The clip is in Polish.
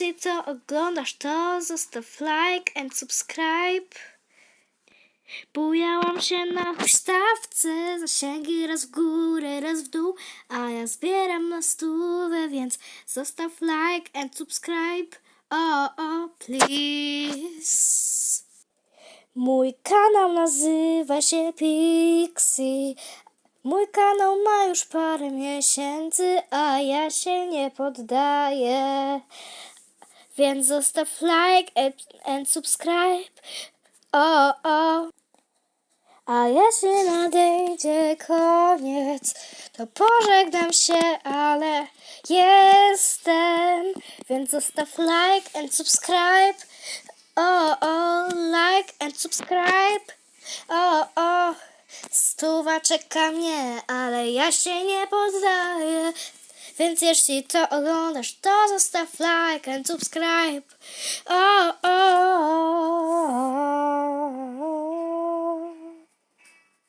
Jeśli co oglądasz, to zostaw like and subscribe. Bujałam się na huśtawce, zasięgi raz w górę, raz w dół, a ja zbieram na stówę, więc zostaw like and subscribe. O, o, please. Mój kanał nazywa się Pixie. Mój kanał ma już parę miesięcy, a ja się nie poddaję. Więc zostaw like and, and subscribe. O, o. A jeśli nadejdzie koniec, to pożegnam się, ale jestem. Więc zostaw like and subscribe. O, o, like and subscribe. O, o, stuwa czeka mnie, ale ja się nie poddaję. Więc jeśli to oglądasz, to zostaw like and subscribe. O,